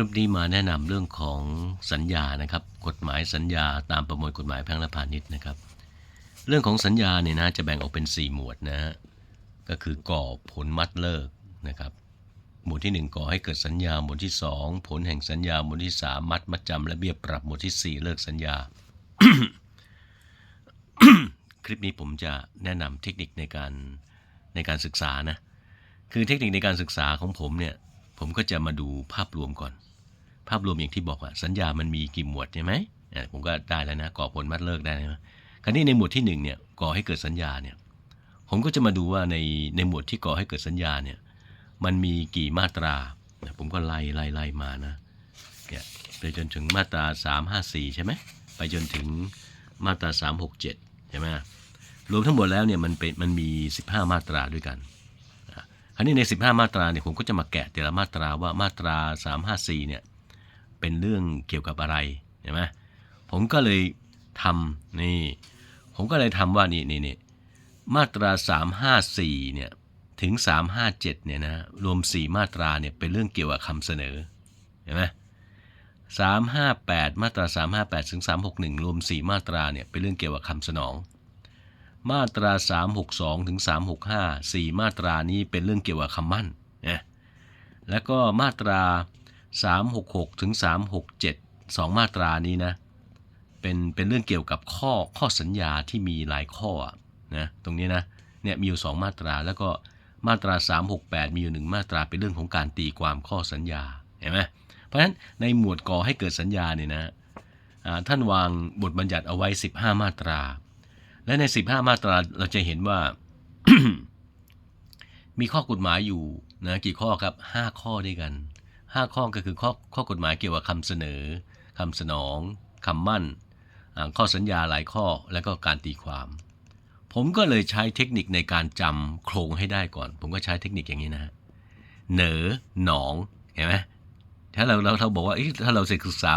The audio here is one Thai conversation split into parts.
คลิปนี้มาแนะนำเรื่องของสัญญานะครับ กฎหมายสัญญาตามประมวลกฎหมายแพ่งและพาณิชย์นะครับ เรื่องของสัญญาเนี่ยนะจะแบ่งออกเป็น 4 หมวดนะฮะก็คือก่อผลมัดเลิกนะครับ หมวดที่ 1 ก่อให้เกิดสัญญาหมวดที่ 2 ผลแห่งสัญญาหมวดที่ 3 มัดมัดจำและเบี้ยปรับหมวดทีสี่4 เลิกสัญญา คลิปนี้ผมจะแนะนำเทคนิคในการในการศึกษานะคือเทคนิคในการศึกษาของผมเนี่ยผมก็จะมาดูภาพรวมก่อน ภาพรวมอย่างที่บอกอะสัญญามันมีกี่หมวดใช่ไหมผมก็ได้แล้วนะก่อผลมัดเลิกได้นะคราวนี้ในหมวดที่หนึ่งเนี่ยก่อให้เกิดสัญญาเนี่ยผมก็จะมาดูว่าในในหมวดที่ก่อให้เกิดสัญญาเนี่ยมันมีกี่มาตรา ผมก็ไล่ไล่ไล่มานะเนี่ยไปจนถึงมาตรา 354 ใช่ไหมไปจนถึงมาตรา 367 ใช่ไหมรวมทั้งหมดแล้วเนี่ยมันเป็นมันมี 15 มาตราด้วยกันคราวนี้ใน 15 มาตราเนี่ยผมก็จะมาแกะแต่ละมาตราว่ามาตรา 354 เนี่ย เป็นเรื่องเกี่ยวกับอะไรเห็นไหมผมก็เลยทำนี่ ผมก็เลยทำว่านี่นี่นี่มาตรา 354เนี่ยถึง 357เนี่ยนะรวม 4 มาตราเนี่ยเป็นเรื่องเกี่ยวกับคำเสนอเห็นไหม358มาตรา358ถึง361รวม4มาตราเนี่ยเป็นเรื่องเกี่ยวกับคำสนอง มาตรา362ถึง365 4มาตรานี้เป็นเรื่องเกี่ยวกับคำมั่นนะแล้วก็มาตรา 366 ถึง 367 2 มาตรานี้นะเป็นเป็นเรื่องเกี่ยวกับข้อข้อสัญญาที่มีหลายข้อนะตรงนี้นะเนี่ยมีอยู่ 2 มาตราแล้วก็มาตรา 368 มีอยู่หนึ่งมาตราเป็นเรื่องของการตีความข้อสัญญาเห็นไหมเพราะฉะนั้นในหมวดก่อให้เกิดสัญญาเนี่ยนะท่านวางบทบัญญัติเอาไว้ 15 มาตรา และใน 15 มาตราเราจะเห็นว่า มีข้อกฎหมายอยู่นะกี่ข้อครับ 5 ข้อด้วยกัน 5 ข้อก็คือข้อข้อกฎหมายเกี่ยวกับคำเสนอคำสนองคำมั่น ข้อสัญญาหลายข้อและก็การตีความ ผมก็เลยใช้เทคนิคในการจำโครงให้ได้ก่อน ผมก็ใช้เทคนิคอย่างนี้นะ เหนอหนองเห็นไหมถ้าเราเราเราบอกว่าถ้าเราศึกษา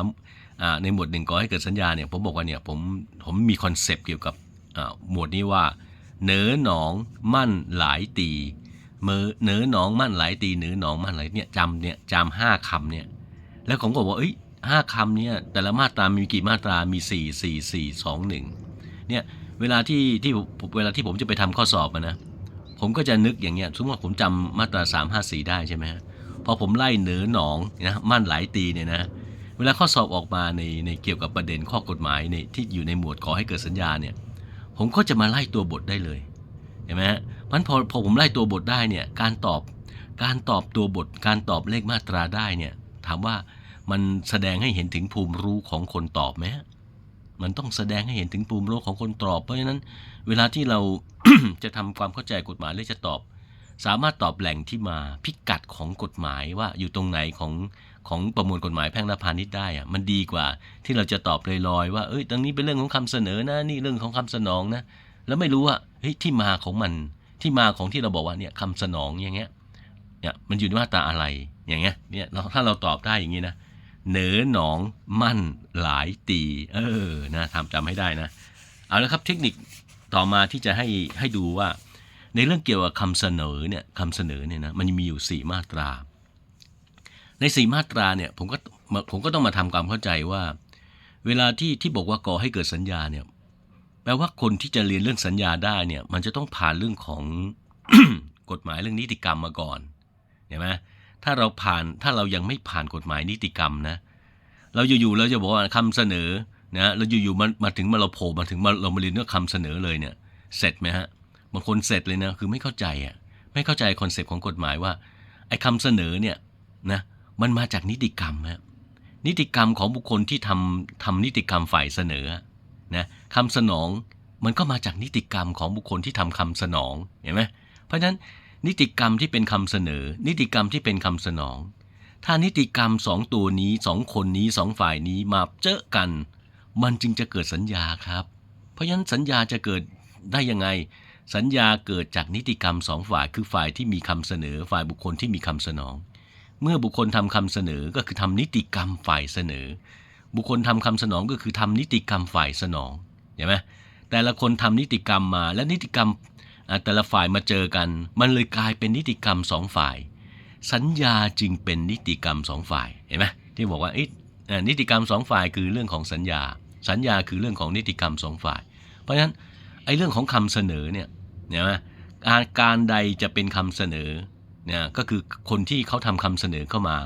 ในหมวดหนึ่งก่อให้เกิดสัญญาเนี่ยผมบอกว่าเนี่ยผมผมมีคอนเซปต์เกี่ยวกับหมวดนี้ว่าเหนอหนองมั่นหลายตี มือเหนอหนองมั่นหลายตีเหนอหนองมั่นหลายเนี่ยจำเนี่ยจำห้าคำเนี่ย แล้วผมก็บอกว่าเอ้ยห้าคำเนี่ยแต่ละมาตรามีกี่มาตรามีสี่สี่สี่สองหนึ่งเนี่ยเวลาที่ที่เวลาที่ผมจะไปทำข้อสอบอะนะผมก็จะนึกอย่างเงี้ยสมมติว่าผมจำมาตราสามห้าสี่ได้ใช่ไหมฮะพอผมไล่เหนอหนองนะมั่นหลายตีเนี่ยนะเวลาข้อสอบออกมาในในเกี่ยวกับประเด็นข้อกฎหมายในที่อยู่ในหมวดขอให้เกิดสัญญาเนี่ยผมก็จะมาไล่ตัวบทได้เลย ห็นไหมฮะมันพอพอผมไล่ตัวบทได้เนี่ยการตอบการตอบตัวบท การตอบเลขมาตราได้เนี่ยถามว่ามันแสดงให้เห็นถึงภูมิรู้ของคนตอบไหมมันต้องแสดงให้เห็นถึงภูมิรู้ของคนตอบ เพราะฉะนั้น เวลาที่เราจะทำความเข้าใจกฎหมายหรือจะตอบ สามารถตอบแหล่งที่มาพิกัดของกฎหมายว่าอยู่ตรงไหนของของประมวลกฎหมายแพ่งและพาณิชย์ได้อะมันดีกว่าที่เราจะตอบลอยๆว่าเอ้ยตรงนี้เป็นเรื่องของคำเสนอนะนี่เรื่องของคำสนองนะแล้วไม่รู้ว่า เฮ้ยที่มาของมันที่มาของที่เราบอกว่าเนี่ยคำสนองอย่างเงี้ยเนี่ยมันอยู่ในมาตราอะไรอย่างเงี้ยเนี่ยถ้าเราตอบได้อย่างงี้นะเหนือหนองมั่นหลายตี เออนะทำจำให้ได้นะ เอาละครับเทคนิคต่อมาที่จะให้ให้ดูว่า ในเรื่องเกี่ยวกับคำเสนอเนี่ยคำเสนอเนี่ยนะมันมีอยู่ 4 มาตรา ใน 4 มาตราเนี่ยผมก็ผมก็ต้องมาทำความเข้าใจว่า เวลาที่ที่บอกว่าก่อให้เกิดสัญญาเนี่ย แปลว่าคนที่จะเรียนเรื่องสัญญาได้เนี่ยมันจะต้องผ่านเรื่องของกฎหมายเรื่องนิติกรรมมาก่อนเห็นไหมถ้าเราผ่านถ้าเรายังไม่ผ่านกฎหมายนิติกรรมนะ เราอยู่ๆเราจะบอกว่าคำเสนอนะเราอยู่ๆมามาถึงมาเราโผล่มาถึงมาเรามาเรียนเรื่องคำเสนอเลยเนี่ย เสร็จไหมฮะบางคนเสร็จเลยนะคือไม่เข้าใจอะไม่เข้าใจคอนเซปต์ของกฎหมายว่าไอ้คำเสนอเนี่ยนะมันมาจากนิติกรรมฮะนิติกรรมของบุคคลที่ทำทำนิติกรรมฝ่ายเสนอ นะคำสนองมันก็มาจากนิติกรรมของบุคคลที่ทำคำสนองเห็นไหมเพราะฉะนั้นนิติกรรมที่เป็นคำเสนอ นิติกรรมที่เป็นคำสนอง ถ้านิติกรรมสองตัวนี้สองคนนี้สองฝ่ายนี้มาเจอกัน มันจึงจะเกิดสัญญาครับ เพราะฉะนั้นสัญญาจะเกิดได้ยังไง สัญญาเกิดจากนิติกรรมสองฝ่ายคือฝ่ายที่มีคำเสนอ ฝ่ายบุคคลที่มีคำสนอง เมื่อบุคคลทำคำเสนอก็คือทำนิติกรรมฝ่ายเสนอ บุคคลทำคำสนองก็คือทำนิติกรรมฝ่ายสนองเห็นไหมแต่ละคนทำนิติกรรมมาและนิติกรรมแต่ละฝ่ายมาเจอกัน มันเลยกลายเป็นนิติกรรมสองฝ่าย สัญญาจึงเป็นนิติกรรมสองฝ่ายเห็นไหมที่บอกว่าอนิติกรรมสองฝ่ายคือเรื่องของสัญญา สัญญาคือเรื่องของนิติกรรมสองฝ่าย เพราะฉะนั้นไอ้เรื่องของคำเสนอเนี่ยเนี่ยนะการการใดจะเป็นคำเสนอเนี่ยก็คือคนที่เขาทำคำเสนอเข้ามา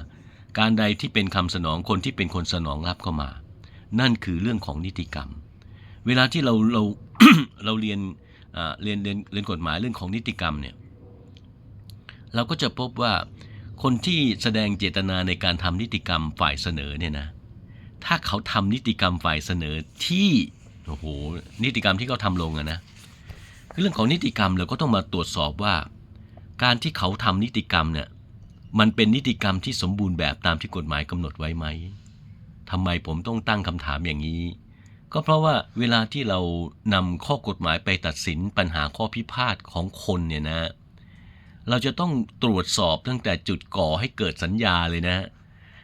การใดที่เป็นคำสนองคนที่เป็นคนสนองรับเข้ามา นั่นคือเรื่องของนิติกรรม เวลาที่เราเราเราเรียนอ่าเรียนเรียนเรียนกฎหมายเรื่องของนิติกรรมเนี่ยเราก็จะพบว่าคนที่แสดงเจตนาในการทำนิติกรรมฝ่ายเสนอเนี่ยนะถ้าเขาทำนิติกรรมฝ่ายเสนอที่โอ้โหนิติกรรมที่เขาทำลงอะนะเรื่องของนิติกรรมเราก็ต้องมาตรวจสอบว่า การที่เขาทำนิติกรรมเนี่ย มันเป็นนิติกรรมที่สมบูรณ์แบบตามที่กฎหมายกำหนดไว้ไหมทำไมผมต้องตั้งคำถามอย่างนี้ ก็เพราะว่าเวลาที่เรานำข้อกฎหมายไปตัดสินปัญหาข้อพิพาทของคนเนี่ยนะ เราจะต้องตรวจสอบตั้งแต่จุดก่อให้เกิดสัญญาเลยนะ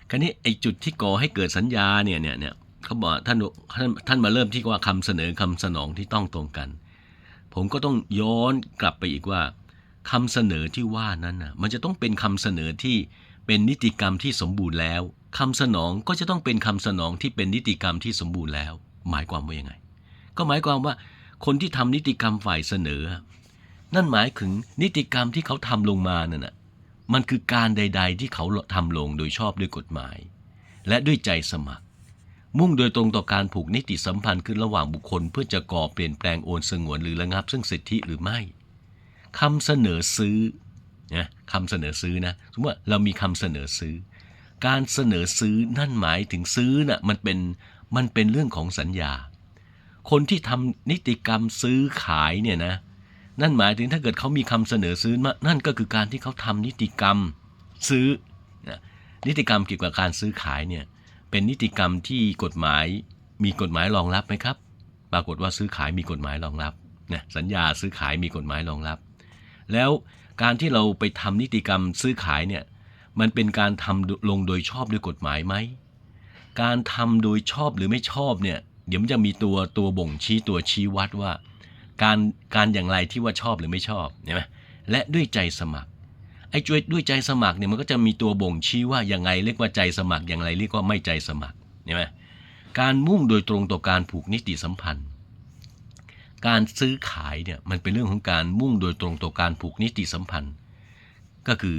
คราวนี้ไอ้จุดที่ก่อให้เกิดสัญญาเนี่ยเนี่ยเนี่ยเขาบอกท่านท่านท่านมาเริ่มที่ว่าคำเสนอคำสนองที่ต้องตรงกัน ผมก็ต้องย้อนกลับไปอีกว่า คำเสนอที่ว่านั้นนะมันจะต้องเป็นคำเสนอที่เป็นนิติกรรมที่สมบูรณ์แล้วคำสนองก็จะต้องเป็นคำสนองที่เป็นนิติกรรมที่สมบูรณ์แล้ว หมายความว่ายังไง ก็หมายความว่าคนที่ทำนิติกรรมฝ่ายเสนอ นั่นหมายถึงนิติกรรมที่เขาทำลงมานั่นน่ะมันคือการใด ๆ ที่เขาทำลงโดยชอบด้วยกฎหมาย และด้วยใจสมัคร มุ่งโดยตรงต่อการผูกนิติสัมพันธ์ขึ้นระหว่างบุคคล เพื่อจะก่อเปลี่ยนแปลงโอนสงวนหรือระงับซึ่งสิทธิหรือไม่ คำเสนอซื้อนะคำเสนอซื้อนะสมมติว่าเรามีคำเสนอซื้อ การเสนอซื้อนั่นหมายถึงซื้อน่ะมันเป็นมันเป็นเรื่องของสัญญา คนที่ทำนิติกรรมซื้อขายเนี่ยนะนั่นหมายถึงถ้าเกิดเขามีคำเสนอซื้อมานั่นก็คือการที่เขาทำนิติกรรมซื้อนะนิติกรรมเกี่ยวกับการซื้อขายเนี่ยเป็นนิติกรรมที่กฎหมายมีกฎหมายรองรับไหมครับ ปรากฏว่าซื้อขายมีกฎหมายรองรับนะสัญญาซื้อขายมีกฎหมายรองรับ แล้วการที่เราไปทำนิติกรรมซื้อขายเนี่ยมันเป็นการทำลงโดยชอบด้วยกฎหมายไหมการทำโดยชอบหรือไม่ชอบเนี่ยเดี๋ยวมันจะมีตัวตัวบ่งชี้ตัวชี้วัดว่า การการอย่างไรที่ว่าชอบหรือไม่ชอบเห็นไหมและด้วยใจสมัครไอ้ช่วยด้วยใจสมัครเนี่ยมันก็จะมีตัวบ่งชี้ว่าอย่างไรเรียกว่าใจสมัครอย่างไรเรียกว่าไม่ใจสมัครเห็นไหมการมุ่งโดยตรงต่อการผูกนิติสัมพันธ์ การซื้อขายเนี่ยมันเป็นเรื่องของการมุ่งโดยตรงต่อการผูกนิติสัมพันธ์ ก็คือ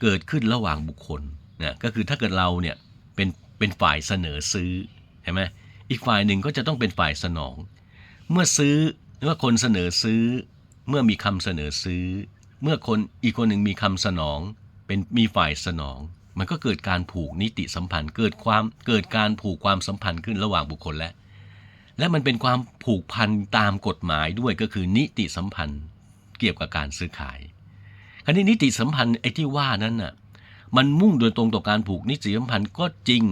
เกิดขึ้นระหว่างบุคคลนะก็คือถ้าเกิดเราเนี่ยเป็นเป็นฝ่ายเสนอซื้อเห็นไหมอีกฝ่ายหนึ่งก็จะต้องเป็นฝ่ายสนอง เมื่อซื้อเมื่อคนเสนอซื้อ เมื่อมีคำเสนอซื้อ เมื่อคนอีกคนหนึ่งมีคำสนอง เป็นมีฝ่ายสนอง มันก็เกิดการผูกนิติสัมพันธ์ เกิดความเกิดการผูกความสัมพันธ์ขึ้นระหว่างบุคคลและ และมันเป็นความผูกพันตามกฎหมายด้วยก็คือนิติสัมพันธ์เกี่ยวกับการซื้อขายคราวนี้นิติสัมพันธ์ไอ้ที่ว่านั้นน่ะมันมุ่งโดยตรงต่อการผูกนิติสัมพันธ์ก็จริง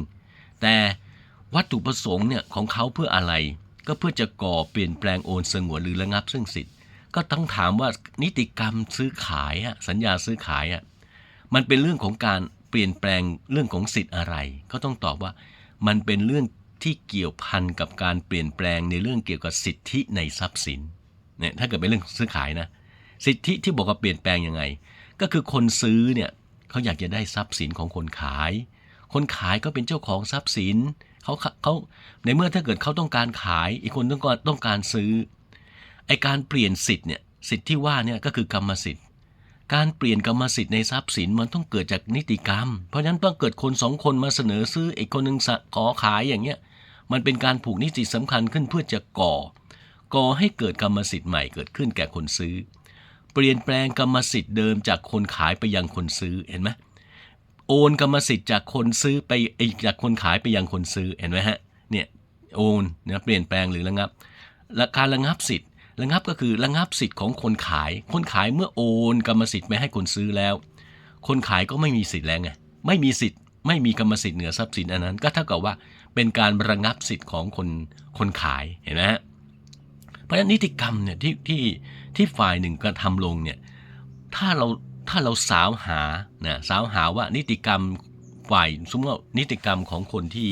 แต่วัตถุประสงค์เนี่ยของเขาเพื่ออะไร ก็เพื่อจะก่อเปลี่ยนแปลงโอนสงวนหรือระงับซึ่งสิทธิ์ ก็ต้องถามว่านิติกรรมซื้อขายอะสัญญาซื้อขายอะมันเป็นเรื่องของการเปลี่ยนแปลงเรื่องของสิทธิ์อะไร ก็ต้องตอบว่ามันเป็นเรื่อง ที่เกี่ยวพันกับการเปลี่ยนแปลงในเรื่องเกี่ยวกับสิทธิในทรัพย์สินเนี่ยถ้าเกิดเป็นเรื่องซื้อขายนะ สิทธิที่บอกว่าเปลี่ยนแปลงยังไง ก็คือคนซื้อเนี่ยเขาอยากจะได้ทรัพย์สินของคนขาย คนขายก็เป็นเจ้าของทรัพย์สินเขาเขาในเมื่อถ้าเกิดเขาต้องการขาย อีกคนต้องการต้องการซื้อไอการเปลี่ยนสิทธิ์เนี่ยสิทธิ์ที่ว่าเนี่ยก็คือกรรมสิทธิ์ การเปลี่ยนกรรมสิทธิ์ในทรัพย์สินมันต้องเกิดจากนิติกรรม เพราะฉะนั้นต้องเกิดคนสองคนมาเสนอซื้ออีกคนหนึ่งขอขายอย่างเงี้ย มันเป็นการผูกนิติสำคัญขึ้นเพื่อจะก่อ ก่อให้เกิดกรรมสิทธิ์ใหม่เกิดขึ้นแก่คนซื้อ เปลี่ยนแปลงกรรมสิทธิ์เดิมจากคนขายไปยังคนซื้อเห็นไหมโอนกรรมสิทธิ์จากคนซื้อไปจากคนขายไปยังคนซื้อเห็นไหมฮะเนี่ยโอนนะเปลี่ยนแปลงหรือระงับและการระงับสิทธิ์ระงับก็คือระงับสิทธิ์ของคนขาย คนขายเมื่อโอนกรรมสิทธิ์ไปให้คนซื้อแล้ว คนขายก็ไม่มีสิทธิ์แล้วไงไม่มีสิทธิ์ไม่มีกรรมสิทธิ์เหนือทรัพย์สินอันนั้น ก็เท่ากับว่า เป็นการระงับสิทธิ์ของคนคนขายเห็นไหมฮะเพราะฉะนั้นนิติกรรมเนี่ยที่ที่ที่ฝ่ายหนึ่งกระทำลงเนี่ยถ้าเราถ้าเราสาวหานะสาวหาว่านิติกรรมฝ่ายสมมติว่านิติกรรมของคนที่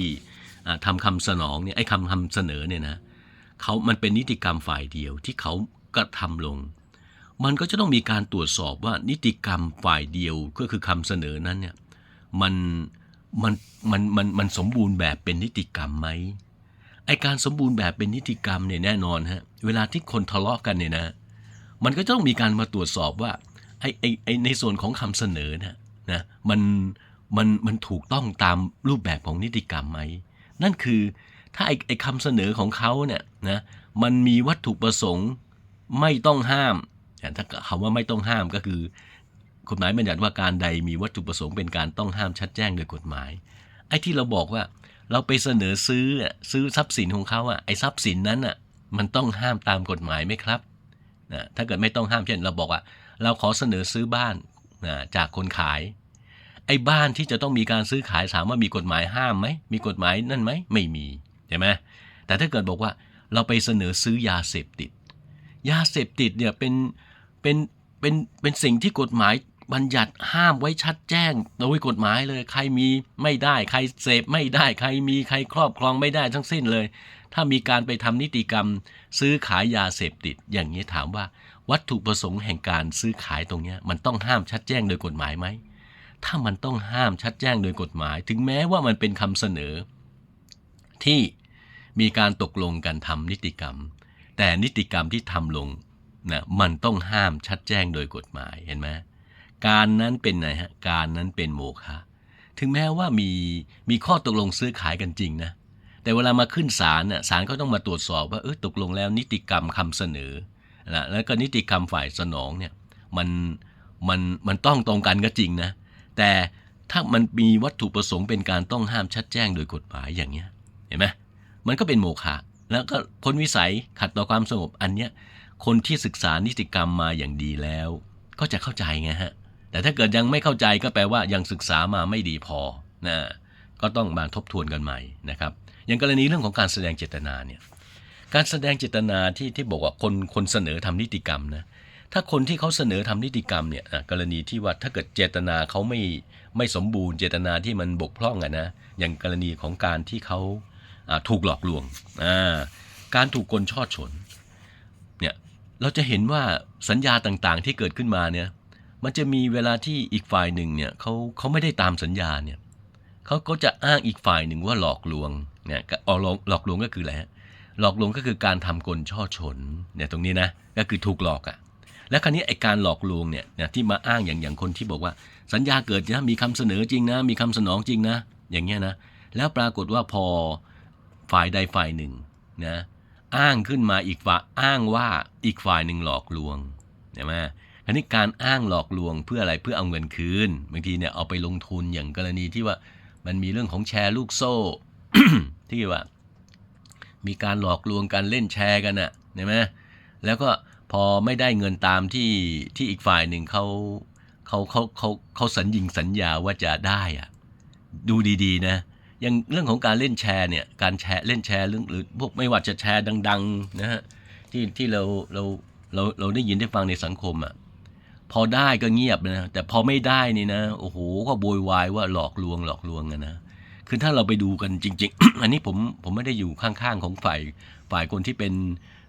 ทำคำสนองเนี่ยไอ้คำคำเสนอเนี่ยนะเขามันเป็นนิติกรรมฝ่ายเดียวที่เขากระทำลง มันก็จะต้องมีการตรวจสอบว่านิติกรรมฝ่ายเดียวก็คือคำเสนอนั้นเนี่ยมัน มันมันมันมันสมบูรณ์แบบเป็นนิติกรรมไหมไอการสมบูรณ์แบบเป็นนิติกรรมเนี่ยแน่นอนฮะเวลาที่คนทะเลาะกันเนี่ยนะ มันก็ต้องมีการมาตรวจสอบว่าไอไอไอในส่วนของคำเสนอนะนะมันมันมันถูกต้องตามรูปแบบของนิติกรรมไหมนั่นคือถ้าไอไอคำเสนอของเขาเนี่ยนะมันมีวัตถุประสงค์ไม่ต้องห้ามอย่างถ้าคำว่าไม่ต้องห้ามก็คือ กฎหมายบัญญัติว่าการใดมีวัตถุประสงค์เป็นการต้องห้ามชัดแจ้งโดยกฎหมาย ไอ้ที่เราบอกว่า เราไปเสนอซื้อซื้อทรัพย์สินของเขาอะไอ้ทรัพย์สินนั้นอะมันต้องห้ามตามกฎหมายไหมครับนะถ้าเกิดไม่ต้องห้ามเช่นเราบอกว่า เราขอเสนอซื้อบ้านนะจากคนขาย ไอ้บ้านที่จะต้องมีการซื้อขายถามว่ามีกฎหมายห้ามไหมมีกฎหมายนั่นไหมไม่มีใช่ไหมแต่ถ้าเกิดบอกว่าเราไปเสนอซื้อยาเสพติด ยาเสพติดเนี่ยเป็นเป็นเป็นเป็นสิ่งที่กฎหมาย บัญญัติห้ามไว้ชัดแจ้ง โดยกฎหมายเลย ใครมีไม่ได้ ใครเสพไม่ได้ ใครมีใครครอบครองไม่ได้ทั้งสิ้นเลย ถ้ามีการไปทำนิติกรรม ซื้อขายยาเสพติด อย่างนี้ถามว่า วัตถุประสงค์แห่งการซื้อขายตรงนี้มันต้องห้ามชัดแจ้งโดยกฎหมายไหม ถ้ามันต้องห้ามชัดแจ้งโดยกฎหมาย ถึงแม้ว่ามันเป็นคำเสนอ ที่มีการตกลงกันทำนิติกรรม แต่นิติกรรมที่ทำลงนะมันต้องห้ามชัดแจ้งโดยกฎหมายเห็นไหม การนั้นเป็นไงฮะการนั้นเป็นโมฆะถึงแม้ว่ามีมีข้อตกลงซื้อขายกันจริงนะแต่เวลามาขึ้นศาลน่ะศาลก็ต้องมาตรวจสอบว่าเออตกลงแล้วนิติกรรมคำเสนอนะแล้วก็นิติกรรมฝ่ายสนองเนี่ยมันมันมันต้องตรงกันก็จริงนะแต่ถ้ามันมีวัตถุประสงค์เป็นการต้องห้ามชัดแจ้งโดยกฎหมายอย่างเนี้ยเห็นไหมมันก็เป็นโมฆะแล้วก็พ้นวิสัยขัดต่อความสงบอันเนี้ยคนที่ศึกษานิติกรรมมาอย่างดีแล้ว ก็จะเข้าใจไงฮะ แต่ถ้าเกิดยังไม่เข้าใจก็แปลว่ายังศึกษามาไม่ดีพอนะก็ต้องมาทบทวนกันใหม่นะครับ อย่างกรณีเรื่องของการแสดงเจตนาเนี่ยการแสดงเจตนาที่ที่บอกว่าคนคนเสนอทำนิติกรรมนะถ้าคนที่เขาเสนอทำนิติกรรมเนี่ยกรณีที่ว่าถ้าเกิดเจตนาเขาไม่ไม่สมบูรณ์เจตนาที่มันบกพร่องอะนะอย่างกรณีของการที่เขาถูกหลอกลวงการถูกกลช่อฉนเนี่ยเราจะเห็นว่าสัญญาต่างๆที่เกิดขึ้นมาเนี่ย มันจะมีเวลาที่อีกฝ่ายหนึ่งเนี่ยเขาเขาไม่ได้ตามสัญญาเนี่ยเขาก็จะอ้างอีกฝ่ายหนึ่งว่าหลอกลวงเนี่ยอหลอกหลอกลวงก็คืออะไรฮะหลอกลวงก็คือการทำกลช่อฉนเนี่ยตรงนี้นะก็คือถูกหลอกอะ่ะแล้วคราวนี้ไอการหลอกลวงเนี่ยนะที่มาอ้างอย่างอย่างคนที่บอกว่า สัญญาเกิดนะมีคำเสนอจริงนะ มีคำสนองจริงนะ อย่างเงี้ยนะ แล้วปรากฏว่าพอฝ่ายใดฝ่ายหนึ่งนะอ้างขึ้นมาอีกฝ่ายอ้างว่าอีกฝ่ายหนึ่งหลอกลวงใช่ไหม คราวนี้การอ้างหลอกลวงเพื่ออะไรเพื่อเอาเงินคืนบางทีเนี่ยเอาไปลงทุนอย่างกรณีที่ว่ามันมีเรื่องของแชร์ลูกโซ่ ที่ว่า มีการหลอกลวงการเล่นแชร์กันน่ะใช่ไหมแล้วก็พอไม่ได้เงินตามที่ที่อีกฝ่ายหนึ่งเขาเขาเขาเขาเขาสัญญิงสัญญาว่าจะได้อะดูดีๆนะอย่างเรื่องของการเล่นแชร์เนี่ยการแชร์เล่นแชร์เรื่องหรือพวกไม่ว่าจะแชร์ดัง ๆ นะฮะที่ที่เราเราเราเราได้ยินได้ฟังในสังคมอะ พอได้ก็เงียบนะแต่พอไม่ได้นี่นะ โอ้โหก็โวยวายว่าหลอกลวงหลอกลวงกันนะคือถ้าเราไปดูกันจริง ๆ อันนี้ผมผมไม่ได้อยู่ข้างๆของฝ่ายฝ่ายคนที่เป็น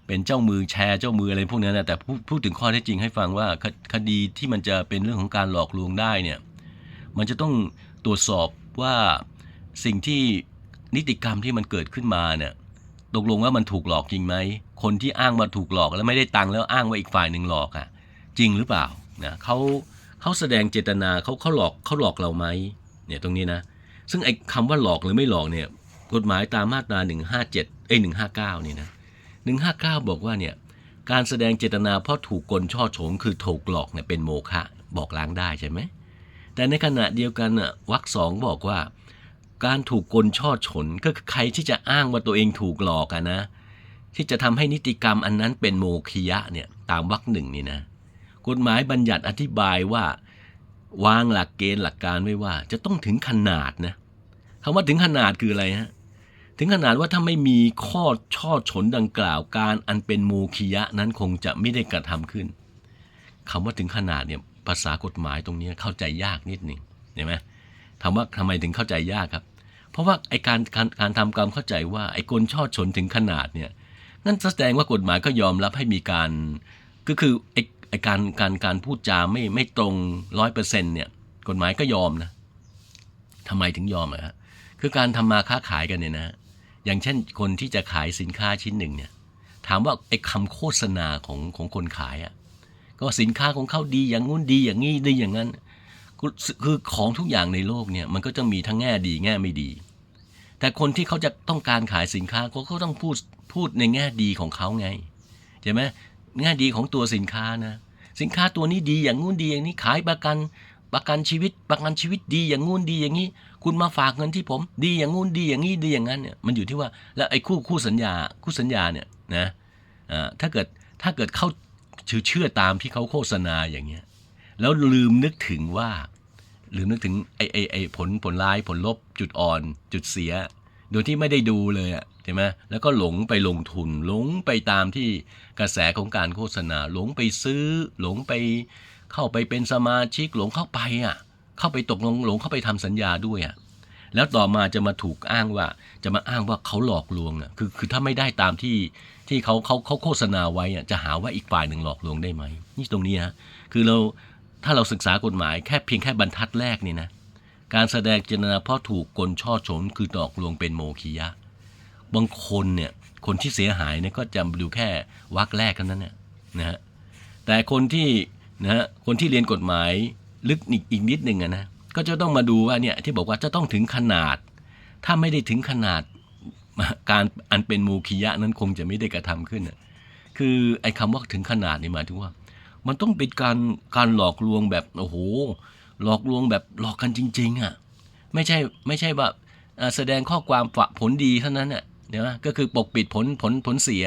เป็นเจ้ามือแชร์เจ้ามืออะไรพวกนั้นนะแต่พูดพูดถึงข้อเท็จจริงให้ฟังว่าคดีที่มันจะเป็นเรื่องของการหลอกลวงได้เนี่ยมันจะต้องตรวจสอบว่าสิ่งที่นิติกรรมที่มันเกิดขึ้นมาเนี่ยตกลงว่ามันถูกหลอกจริงไหมคนที่อ้างว่าถูกหลอกแล้วไม่ได้ตังค์แล้วอ้างว่าอีกฝ่ายหนึ่งหลอกอะ จริงหรือเปล่า นะเขาเขาแสดงเจตนาเขาเขาหลอกเขาหลอกเราไหมเนี่ยตรงนี้นะ ซึ่งไอ้คำว่าหลอกหรือไม่หลอกเนี่ยกฎหมายตามมาตรา 157 เอ้ย 159 นี่นะ 159 บอกว่าเนี่ยการแสดงเจตนาเพราะถูกกลช่อโฉงคือถูกหลอกเนี่ยเป็นโมฆะบอกล้างได้ใช่ไหม แต่ในขณะเดียวกันน่ะวรรคสองบอกว่า การถูกกลช่อฉนก็คือใครที่จะอ้างว่าตัวเองถูกหลอกอะนะ ที่จะทำให้นิติกรรมอันนั้นเป็นโมคิยะเนี่ยตามวรรคหนึ่งนี่นะ กฎหมายบัญญัติอธิบายว่า วางหลักเกณฑ์หลักการไว้ว่า จะต้องถึงขนาดนะคำว่าถึงขนาดคืออะไรฮะถึงขนาดว่าถ้าไม่มีข้อช่อฉนดังกล่าวการอันเป็นโมคิยะนั้นคงจะไม่ได้กระทำขึ้นคำว่าถึงขนาดเนี่ยภาษากฎหมายตรงนี้เข้าใจยากนิดหนึ่งเห็นไหมถามว่าทำไมถึงเข้าใจยากครับ เพราะว่าไอการการการทำกรรมเข้าใจว่าไอกลช่อฉนถึงขนาดเนี่ยนั่นแสดงว่ากฎหมายก็ยอมรับให้มีการ ก็คือไอ ไอการการการพูดจาไม่ไม่ตรงร้อยเปอร์เซ็นต์เนี่ยกฎหมายก็ยอมนะทำไมถึงยอมอะฮะคือการทำมาค้าขายกันเนี่ยนะ อย่างเช่นคนที่จะขายสินค้าชิ้นหนึ่งเนี่ย ถามว่าไอ้คำโฆษณาของของคนขายอะ่ะก็สินค้าของเขาดีอย่างงู้นดีอย่างงี้ดีอย่างนั้นคือคือของทุกอย่างในโลกเนี่ยมันก็จะมีทั้งแง่ดีแง่ไม่ดี แต่คนที่เขาจะต้องการขายสินค้าเขาก็ต้องพูดพูดในแง่ดีของเขาไงใช่ไหม แง่ดีของตัวสินค้านะสินค้าตัวนี้ดีอย่างงู้นดีอย่างนี้ขายประกันประกันชีวิตประกันชีวิตดีอย่างงู้นดีอย่างนี้ คุณมาฝากเงินที่ผม ดีอย่างงู้นดีอย่างนี้ดีอย่างนั้นเนี่ยมันอยู่ที่ว่าแล้วไอ้คู่คู่สัญญาคู่สัญญาเนี่ยนะอ่าถ้าเกิดถ้าเกิดเข้าเชื่อเชื่อตามที่เขาโฆษณาอย่างเงี้ยแล้วลืมนึกถึงว่าลืมนึกถึงไอ้ไอ้ไอ้ผลผลร้ายผลลบจุดอ่อน จุดเสีย โดยที่ไม่ได้ดูเลยอะ ช่ไหมแล้วก็หลงไปลงทุน หลงไปตามที่กระแสของการโฆษณา หลงไปซื้อ หลงไปเข้าไปเป็นสมาชิก หลงเข้าไปอะ เข้าไปตกลงหลงเข้าไปทำสัญญาด้วยอะ แล้วต่อมาจะมาถูกอ้างว่า จะมาอ้างว่าเขาหลอกลวงอะ คือคือถ้าไม่ได้ตามที่ที่เขาเขาเขาโฆษณาไว้อะ จะหาว่าอีกฝ่ายหนึ่งหลอกลวงได้ไหม นี่ตรงนี้นะคือเราถ้าเราศึกษากฎหมายแค่เพียงแค่บรรทัดแรกนี่นะ การแสดงเจตนาเพราะถูกกลช่อฉนคือหลอกลวงเป็นโมคียะ บางคนเนี่ยคนที่เสียหายเนี่ยก็จะดูแค่วรรคแรกเท่านั้นเนี่ยนะฮะแต่คนที่นะฮะคนที่เรียนกฎหมายลึกอีกอีกนิดหนึ่งอะนะก็จะต้องมาดูว่าเนี่ยที่บอกว่าจะต้องถึงขนาด ถ้าไม่ได้ถึงขนาดการอันเป็นโมคียะนั้นคงจะไม่ได้กระทำขึ้นนะคือไอ้คำว่าถึงขนาดนี่หมายถึงว่า มันต้องเป็นการการหลอกลวงแบบโอ้โห หลอกลวงแบบหลอกกันจริง ๆอะไม่ใช่ไม่ใช่ว่าแสดงข้อความฝะผลดีเท่านั้นน่ะ เดี๋ยวก็คือปกปิดผลผลผลเสีย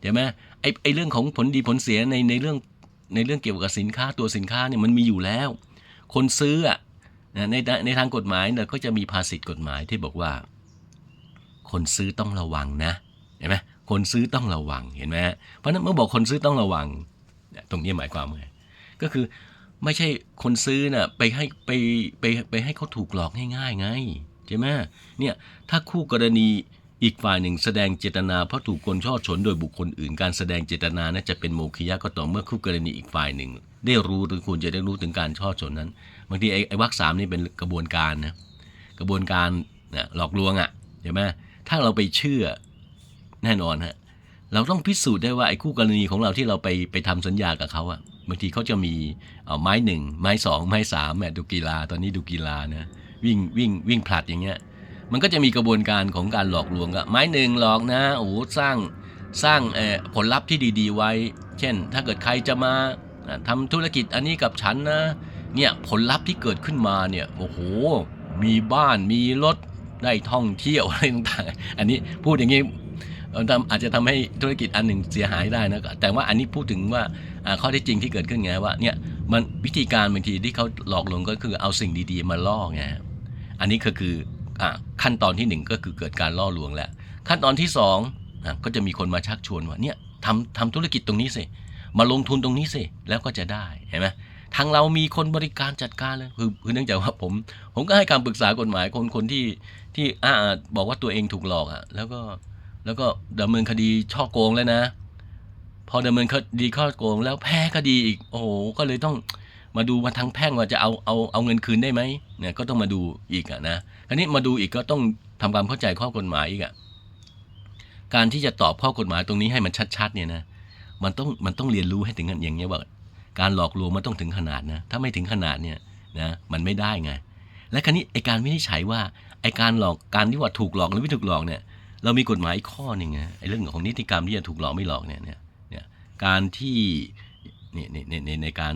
เดี๋ยวไหมไอไอเรื่องของผลดีผลเสียในในเรื่องในเรื่องเกี่ยวกับสินค้าตัวสินค้าเนี่ยมันมีอยู่แล้ว คนซื้ออะในในทางกฎหมายเนี่ยก็จะมีภาษิตกฎหมายที่บอกว่า คนซื้อต้องระวังนะเห็นไหมคนซื้อต้องระวังเห็นไหมเพราะนั้นเมื่อบอกคนซื้อต้องระวัง ตรงนี้หมายความไงก็คือไม่ใช่คนซื้อน่ะไปให้ไปไปไปให้เขาถูกหลอกง่ายๆไงใช่ไหมเนี่ยถ้าคู่กรณี อีกฝ่ายหนึ่งแสดงเจตนาเพราะถูกคนช่อฉนโดยบุคคลอื่น การแสดงเจตนานะจะเป็นโมฆะก็ต่อเมื่อคู่กรณีอีกฝ่ายหนึ่ง ได้รู้หรือควรจะได้รู้ถึงการช่อฉนนั้นบางทีไอ้ไอ้วรรคสามนี่เป็นกระบวนการนะกระบวนการนะหลอกลวงอะ่ะใช่ไหมถ้าเราไปเชื่อแน่นอนฮะเราต้องพิสูจน์ได้ว่าไอ้คู่กรณีของเราที่เราไปไปทำสัญญากับเขาอะบางทีเขาจะมีเอาไม้หนึ่งไม้สองไม้สามแมดูกีฬาตอนนี้ดูกีฬานะวิ่งวิ่งวิ่งผลัดอย่างเงี้ย มันก็จะมีกระบวนการของการหลอกลวงอะไม้หนึ่งหลอกนะโอ้สร้างสร้างเออผลลัพธ์ที่ดี ๆ ไว้ เช่น ถ้าเกิดใครจะมาอะทำธุรกิจอันนี้กับฉันนะเนี่ยผลลัพธ์ที่เกิดขึ้นมาเนี่ยโอ้โห มีบ้านมีรถได้ท่องเที่ยวอะไรต่างๆ อันนี้พูดอย่างนี้อาจจะทำให้ธุรกิจอันหนึ่งเสียหายได้นะแต่ว่าอันนี้พูดถึงว่าข้อเท็จจริงที่เกิดขึ้นไงว่าเนี่ยมันวิธีการบางทีที่เขาหลอกลวงก็คือเอาสิ่งดี ๆ มาล่อไงอันนี้ก็คือ ขั้นตอนที่หนึ่งก็คือเกิดการล่อลวงแล้ว ขั้นตอนที่สองอะก็จะมีคนมาชักชวนว่าเนี่ยทำทำธุรกิจตรงนี้สิมาลงทุนตรงนี้สิแล้วก็จะได้เห็นไหมทางเรามีคนบริการจัดการเลยคือคือเนื่องจากว่าผม ผมก็ให้คำปรึกษากฎหมายคนคนที่ที่อ่าบอกว่าตัวเองถูกหลอกอะแล้วก็แล้วก็ดำเนินคดีช่อโกงแล้วนะ พอดำเนินคดีข้อโกงแล้วแพ้คดีอีกโอ้โหก็เลยต้อง มาดูมาทางแพ่งว่าจะเอาเอาเอาเงินคืนได้ไหมเนี่ยก็ต้องมาดูอีกอะนะคราวนี้มาดูอีกก็ต้องทำความเข้าใจข้อกฎหมายอีกอะการที่จะตอบข้อกฎหมายตรงนี้ให้มันชัดๆเนี่ยนะมันต้องมันต้องเรียนรู้ให้ถึงอย่างเงี้ยว่าการหลอกลวงมันต้องถึงขนาดนะถ้าไม่ถึงขนาดเนี่ยนะมันไม่ได้ไง และคราวนี้ไอการวินิจฉัยว่าไอการหลอกการที่ว่าถูกหลอกหรือไม่ถูกหลอกเนี่ยเรามีกฎหมายข้อหนึ่งไงไอเรื่องของนิติกรรมที่จะถูกหลอกไม่หลอกเนี่ยเนี่ยการที่เนี่ยในในในการ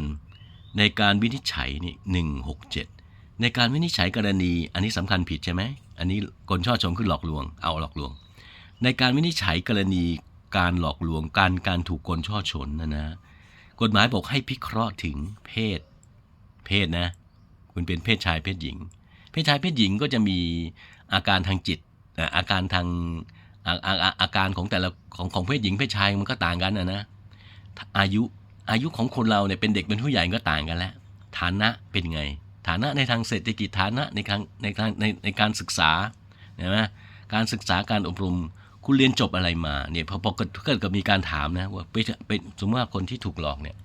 ในการวินิจฉัยนี่หนึ่งหกเจ็ดในการวินิจฉัยกรณี อันนี้สำคัญผิดใช่ไหมอันนี้คนช่อชงคือหลอกลวง เอาหลอกลวง ในการวินิจฉัยกรณีการหลอกลวงการการถูกคนช่อชนนะนะกฎหมายบอกให้พิเคราะห์ถึงเพศ เพศนะ คุณเป็นเพศชายเพศหญิง เพศชายเพศหญิงก็จะมีอาการทางจิตอาการทางอาอาอาอาการของแต่ละของของเพศหญิงเพศชายมันก็ต่างกันนะนะอายุ อายุของคนเราเนี่ยเป็นเด็กเป็นผู้ใหญ่ก็ต่างกันแล้ว ฐานะเป็นไง ฐานะในทางเศรษฐกิจฐานะในการในการในในการศึกษาเห็นไหมการศึกษาการอบรมคุณเรียนจบอะไรมาเนี่ยพอพอเกิดเกิดกับมีการถามนะว่าไปไปสมมติว่าคนที่ถูกหลอกเนี่ย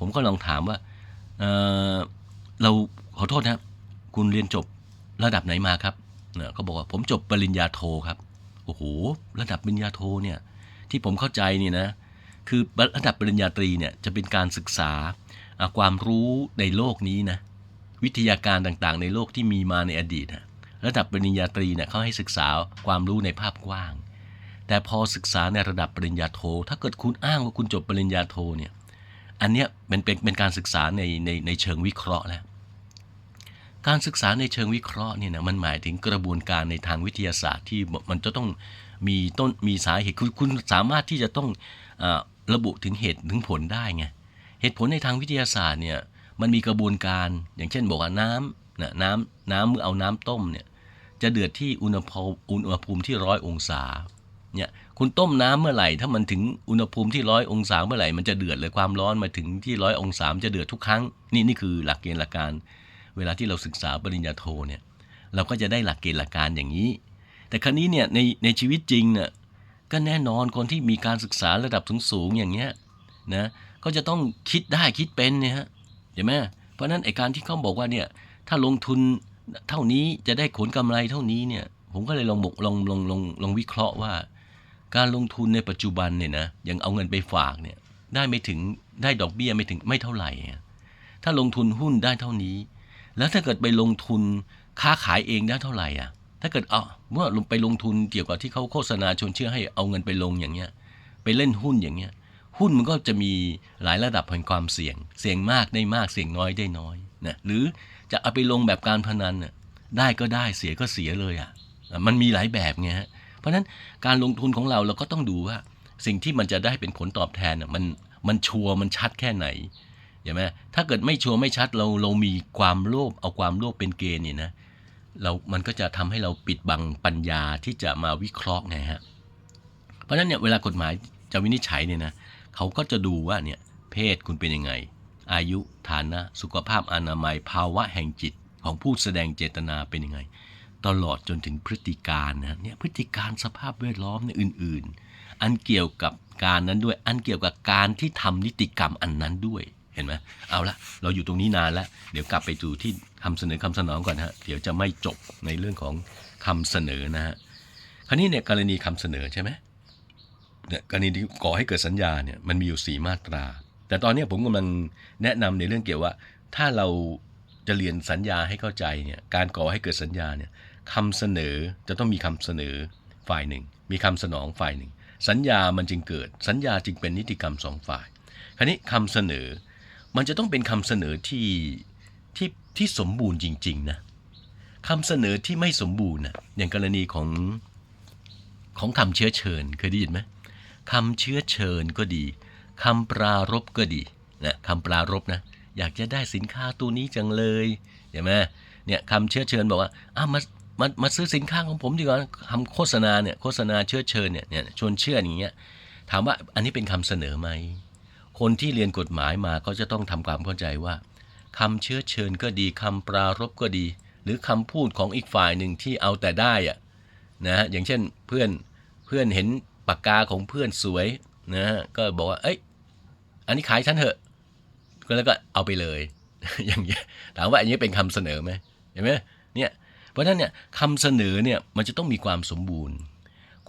ผมก็ลองถามว่าเเราขอโทษนะครับคุณเรียนจบระดับไหนมาครับเนี่ยก็บอกว่าผมจบปริญญาโทครับโอ้โหระดับปริญญาโทเนี่ยที่ผมเข้าใจนี่นะ คือระดับปริญญาตรีเนี่ยจะเป็นการศึกษาความรู้ในโลกนี้นะวิทยาการต่างๆ ในโลกที่มีมาในอดีตนะระดับปริญญาตรีเนี่ยเขาให้ศึกษาความรู้ในภาพกว้าง แต่พอศึกษาในระดับปริญญาโท ถ้าเกิดคุณอ้างว่าคุณจบปริญญาโทเนี่ยอันเนี้ยเป็นเป็นเป็นการศึกษาในในในเชิงวิเคราะห์แล้วการศึกษาในเชิงวิเคราะห์เนี่ยนะมันหมายถึงกระบวนการในทางวิทยาศาสตร์ที่มันจะต้องมีต้นมีสาเหตุคือคุณสามารถที่จะต้องอา ระบุถึงเหตุถึงผลได้ไงเหตุผลในทางวิทยาศาสตร์เนี่ยมันมีกระบวนการอย่างเช่นบอกว่าน้ำนะน้ำน้ำเมื่อเอาน้ำต้มเนี่ยจะเดือดที่อุณหภูมิอุณหภูมิที่ร้อยองศาเนี่ยคุณต้มน้ำเมื่อไหร่ ถ้ามันถึงอุณหภูมิที่ร้อยองศาเมื่อไหร่มันจะเดือดเลยความร้อนมาถึงที่ร้อยองศาจะเดือดทุกครั้งนี่นี่คือหลักเกณฑ์หลักการ เวลาที่เราศึกษาปริญญาโทเนี่ยเราก็จะได้หลักเกณฑ์หลักการอย่างนี้ แต่ครั้นี้เนี่ยในในชีวิตจริงเนี่ย ก็แน่นอนคนที่มีการศึกษาระดับสูงๆอย่างเงี้ยนะก็จะต้องคิดได้คิดเป็นเนี่ยฮะเห็นไหมเพราะนั้นไอการที่เขาบอกว่าเนี่ยถ้าลงทุนเท่านี้จะได้ผลกำไรเท่านี้เนี่ยผมก็เลยลองบอกลองลองลองลองวิเคราะห์ว่า การลงทุนในปัจจุบันเนี่ยนะยังเอาเงินไปฝากเนี่ยได้ไม่ถึงได้ดอกเบี้ยไม่ถึงไม่เท่าไหร่ ถ้าลงทุนหุ้นได้เท่านี้ แล้วถ้าเกิดไปลงทุนค้าขายเองได้เท่าไหร่อะ ถ้าเกิดเอาเมื่อลงไปลงทุนเกี่ยวกับที่เขาโฆษณาชวนเชื่อให้เอาเงินไปลงอย่างเงี้ย ไปเล่นหุ้นอย่างเงี้ย หุ้นมันก็จะมีหลายระดับแห่งความเสี่ยง เสี่ยงมากได้มากเสี่ยงน้อยได้น้อยนะหรือจะเอาไปลงแบบการพนันน่ะได้ก็ได้เสียก็เสียเลยอะมันมีหลายแบบไงฮะเพราะฉะนั้นการลงทุนของเราเราก็ต้องดูว่า สิ่งที่มันจะได้เป็นผลตอบแทนน่ะมันมันชัวร์มันชัดแค่ไหนใช่ไหมถ้าเกิดไม่ชัวร์ไม่ชัดเราเรามีความโลภเอาความโลภเป็นเกณฑ์เนี่ยนะ เรามันก็จะทำให้เราปิดบังปัญญาที่จะมาวิเคราะห์ไงฮะเพราะฉะนั้นเนี่ยเวลากฎหมายจะวินิจฉัยเนี่ยนะเขาก็จะดูว่าเนี่ยเพศคุณเป็นยังไง อายุฐานะสุขภาพอนามัย ภาวะแห่งจิตของผู้แสดงเจตนาเป็นยังไง ตลอดจนถึงพฤติการนะเนี่ยพฤติการสภาพแวดล้อมในยอื่น ๆ อันเกี่ยวกับการนั้นด้วยอันเกี่ยวกับการที่ทำนิติกรรมอันนั้นด้วย เห็นไหมเอาละเราอยู่ตรงนี้นานแล้ว เดี๋ยวกลับไปดูที่คำเสนอคำสนองก่อนฮะเดี๋ยวจะไม่จบในเรื่องของคำเสนอนะฮะคราวนี้เนี่ยกรณีคำเสนอใช่ไหมเนี่ยกรณีที่ก่อให้เกิดสัญญาเนี่ยมันมีอยู่สีมาตรา แต่ตอนนี้ผมกำลังแนะนำในเรื่องเกี่ยวว่า ถ้าเราจะเรียนสัญญาให้เข้าใจเนี่ยการก่อให้เกิดสัญญาเนี่ยคำเสนอจะต้องมีคำเสนอฝ่ายหนึ่ง มีคำสนองฝ่ายหนึ่ง สัญญามันจึงเกิด สัญญาจึงเป็นนิติกรรมสองฝ่าย คราวนี้คำเสนอ มันจะต้องเป็นคำเสนอที่ที่ที่สมบูรณ์จริง ๆ นะคำเสนอที่ไม่สมบูรณ์นะอย่างกรณีของของคำเชื้อเชิญเคยได้ยินไหมคำเชื้อเชิญก็ดีคำปรารบก็ดีนะคำปรารบนะ อยากจะได้สินค้าตัวนี้จังเลยเห็นไหมเนี่ยคำเชื้อเชิญบอกว่าอ้ามามามาซื้อสินค้าของผมดีกว่าคำโฆษณาเนี่ยโฆษณาเชื้อเชิญเนี่ยเนี่ยชวนเชื่ออย่างเงี้ยถามว่าอันนี้เป็นคำเสนอไหม คนที่เรียนกฎหมายมาก็จะต้องทำความเข้าใจว่าคำเชื้อเชิญก็ดีคำปรารบก็ดี หรือคำพูดของอีกฝ่ายหนึ่งที่เอาแต่ได้อะนะอย่างเช่นเพื่อนเพื่อนเห็นปากกาของเพื่อนสวยนะก็บอกว่า เอ้ยอันนี้ขายฉันเถอะก็แล้วก็เอาไปเลย อย่างเงี้ยถามว่าอันนี้เป็นคำเสนอไหมเห็นไหมเนี่ยเพราะฉะนั้นเนี่ยคำเสนอเนี่ยมันจะต้องมีความสมบูรณ์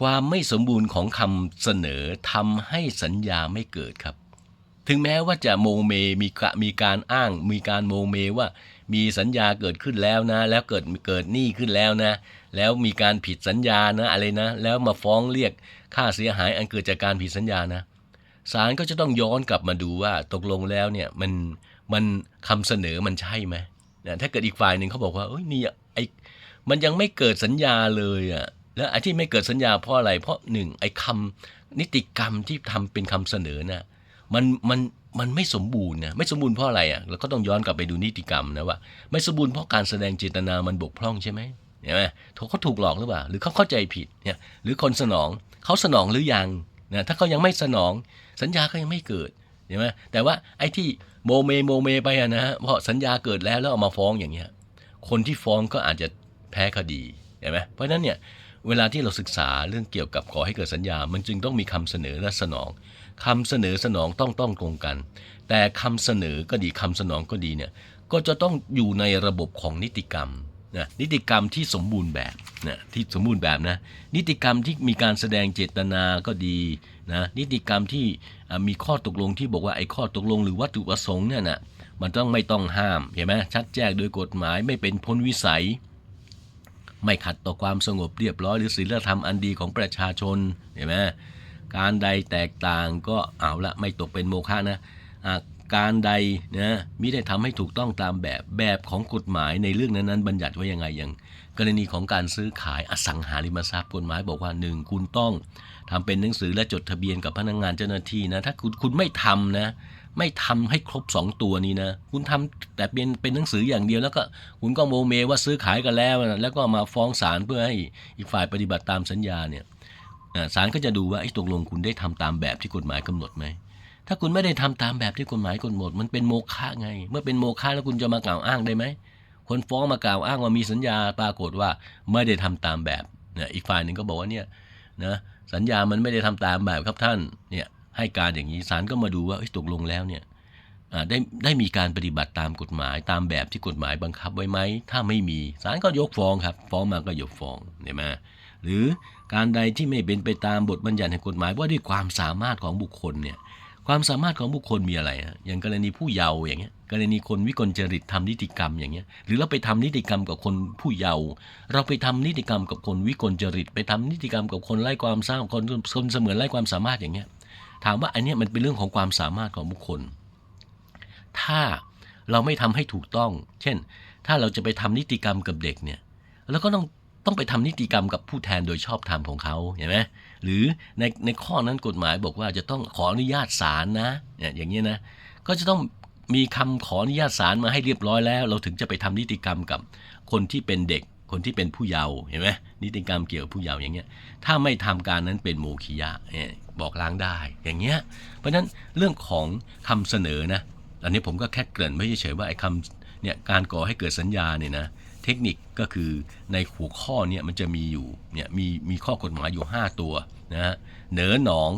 ความไม่สมบูรณ์ของคำเสนอทำให้สัญญาไม่เกิดครับ ถึงแม้ว่าจะโมเมมีกะมีการอ้าง มีการโมเมว่ามีสัญญาเกิดขึ้นแล้วนะ แล้วเกิดเกิดหนี้ขึ้นแล้วนะ แล้วมีการผิดสัญญานะอะไรนะ แล้วมาฟ้องเรียกค่าเสียหายอันเกิดจากการผิดสัญญานะศาลก็จะต้องย้อนกลับมาดูว่าตกลงแล้วเนี่ยมันมันคำเสนอมันใช่ไหมนะถ้าเกิดอีกฝ่ายหนึ่งเขาบอกว่าเอ้ยนี่ไอมันยังไม่เกิดสัญญาเลยอะแล้วไอ้ที่ไม่เกิดสัญญาเพราะอะไรเพราะหนึ่งไอ้คำนิติกรรมที่ทำเป็นคำเสนอน่ะ มันมันมันไม่สมบูรณ์นะไม่สมบูรณ์เพราะอะไรอะเราก็ต้องย้อนกลับไปดูนิติกรรมนะว่าไม่สมบูรณ์เพราะการแสดงเจตนามันบกพร่องใช่ไหมเห็นไหมเขาถูกหลอกหรือเปล่า หรือเขาเข้าใจผิดเนี่ยหรือคนสนองเขาสนองหรือยังนะถ้าเขายังไม่สนอง สัญญาก็ยังไม่เกิดเห็นไหมแต่ว่าไอ้ที่โมเมโมเมไปอะนะฮะเพราะสัญญาเกิดแล้วแล้วเอามาฟ้องอย่างเงี้ยคนที่ฟ้องก็อาจจะแพ้คดีเห็นไหมเพราะฉะนั้นเนี่ยเวลาที่เราศึกษาเรื่องเกี่ยวกับขอให้เกิดสัญญา มันจึงต้องมีคำเสนอและสนอง คำเสนอสนองต้องต้องตรงกัน แต่คำเสนอก็ดีคำสนองก็ดีเนี่ยก็จะต้องอยู่ในระบบของนิติกรรมนะนิติกรรมที่สมบูรณ์แบบนะที่สมบูรณ์แบบนะนิติกรรมที่มีการแสดงเจตนาก็ดีนะนิติกรรมที่มีข้อตกลงที่บอกว่าไอ้ข้อตกลงหรือวัตถุประสงค์เนี่ยนะมันต้องไม่ต้องห้ามเห็นไหมชัดแจ้งโดยกฎหมายไม่เป็นพ้นวิสัย ไม่ขัดต่อความสงบเรียบร้อย หรือศีลธรรมอันดีของประชาชนเห็นไหม การใดแตกต่างก็เอาละไม่ตกเป็นโมฆะนะการใดนะมิได้ทำให้ถูกต้องตามแบบแบบของกฎหมายในเรื่องนั้นๆบัญญัติไว้ยังไงอย่าง กรณีของการซื้อขายอสังหาริมทรัพย์กฎหมายบอกว่าหนึ่งคุณต้องทำเป็นหนังสือและจดทะเบียนกับพนักงานเจ้าหน้าที่นะถ้าคุณคุณไม่ทำนะไม่ทำให้ครบ 2 ตัวนี้นะคุณทำแต่เป็นเป็นหนังสืออย่างเดียวแล้วก็คุณก็โมเมว่าซื้อขายกันแล้วนะแล้วก็มาฟ้องศาลเพื่อให้อีกฝ่ายปฏิบัติตามสัญญาเนี่ย ศาลก็จะดูว่าไอ้ตกลงคุณได้ทำตามแบบที่กฎหมายกำหนดไหม ถ้าคุณไม่ได้ทำตามแบบที่กฎหมายกำหนด มันเป็นโมฆะไง เมื่อเป็นโมฆะแล้วคุณจะมากล่าวอ้างได้ไหม คนฟ้องมากล่าวอ้างว่ามีสัญญาปรากฏว่าไม่ได้ทำตามแบบเนี่ยอีกฝ่ายหนึ่งก็บอกว่าเนี่ยนะสัญญามันไม่ได้ทำตามแบบครับท่านเนี่ยให้การอย่างนี้ศาลก็มาดูว่าเอ้ตกลงแล้วเนี่ยได้ได้มีการปฏิบัติตามกฎหมายตามแบบที่กฎหมายบังคับไว้ไหม ถ้าไม่มีศาลก็ยกฟ้องครับ ฟ้องมาก็ยกฟ้องเห็นไหม หรือการใดที่ไม่เป็นไปตามบทบัญญัติแห่งกฎหมายว่าด้วยความสามารถของบุคคลเนี่ยความสามารถของบุคคลมีอะไรฮะอย่างกรณีผู้เยาว์อย่างเงี้ย กรณีคนวิกลจริตทำนิติกรรมอย่างเงี้ย หรือเราไปทำนิติกรรมกับคนผู้เยาว์ เราไปทำนิติกรรมกับคนวิกลจริต ไปทำนิติกรรมกับคนไร้ความสร้างคนคนเสมือนไร้ความสามารถอย่างเงี้ย ถามว่าอันนี้มันเป็นเรื่องของความสามารถของบุคคล ถ้าเราไม่ทำให้ถูกต้อง เช่น ถ้าเราจะไปทำนิติกรรมกับเด็กเนี่ยเราก็ต้อง ต้องไปทำนิติกรรมกับผู้แทนโดยชอบธรรมของเขาเห็นไหมหรือในในข้อนั้นกฎหมายบอกว่าจะต้องขออนุญาตศาลนะเนี่ยอย่างนี้ยนะก็จะต้องมีคำขออนุญาตศาลมาให้เรียบร้อยแล้ว เราถึงจะไปทำนิติกรรมกับคนที่เป็นเด็กคนที่เป็นผู้เยาว์เห็นไหมนิติกรรมเกี่ยวกับผู้เยาว์อย่างเงี้ยถ้าไม่ทำการนั้นเป็นโมฆิยะเนี่ยบอกล้างได้ อย่างเงี้ยเพราะฉะนั้นเรื่องของคำเสนอนะอันนี้ผมก็แค่เกริ่นไม่เฉยว่าไอ้คำเนี่ยการก่อให้เกิดสัญญาเนี่ยนะ เทคนิคก็คือในหัวข้อเนี่ยมันจะมีอยู่เนี่ยมีมีข้อกฎหมายอยู่ 5 ตัวนะฮะเหนือหนอง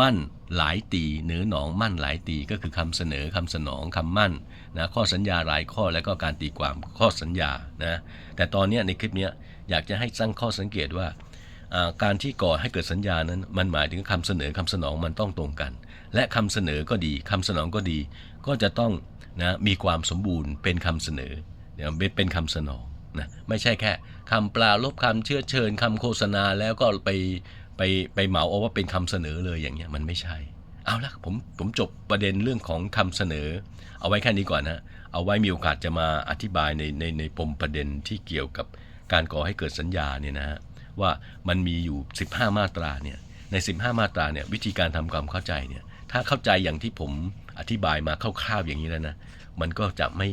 มั่นหลายตีเหนือหนองมั่นหลายตีก็คือคำเสนอคำสนองคำมั่นนะข้อสัญญาหลายข้อแล้วก็การตีความข้อสัญญานะแต่ตอนนี้ในคลิปนี้อยากจะให้ตั้งข้อสังเกตว่าการที่ก่อให้เกิดสัญญานั้น มันหมายถึงคำเสนอคำสนองมันต้องตรงกัน และคำเสนอก็ดีคำสนองก็ดี ก็จะต้องนะมีความสมบูรณ์เป็นคำเสนอเดี๋ยวเป็นเป็นคำสนอง นะไม่ใช่แค่คำปลาลบคำเชื่อเชิญคำโฆษณาแล้วก็ไปไปไปเหมาเอาว่าเป็นคำเสนอเลยอย่างเงี้ยมันไม่ใช่ เอาละผมผมจบประเด็นเรื่องของคำเสนอ เอาไว้แค่นี้ก่อนนะเอาไว้มีโอกาสจะมาอธิบายในในในปมประเด็นที่เกี่ยวกับการก่อให้เกิดสัญญาเนี่ยนะฮะว่ามันมีอยู่ 15 มาตราเนี่ยใน 15 มาตราเนี่ยวิธีการทำความเข้าใจเนี่ยถ้าเข้าใจอย่างที่ผมอธิบายมาคร่าวๆอย่างนี้แล้วนะมันก็จะไม่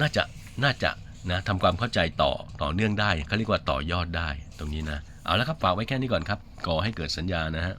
น่าจะน่าจะ นะทำความเข้าใจต่อต่อเนื่องได้เขาเรียกว่าต่อยอดได้ตรงนี้นะ เอาละครับฝากไว้แค่นี้ก่อนครับก่อให้เกิดสัญญานะฮะ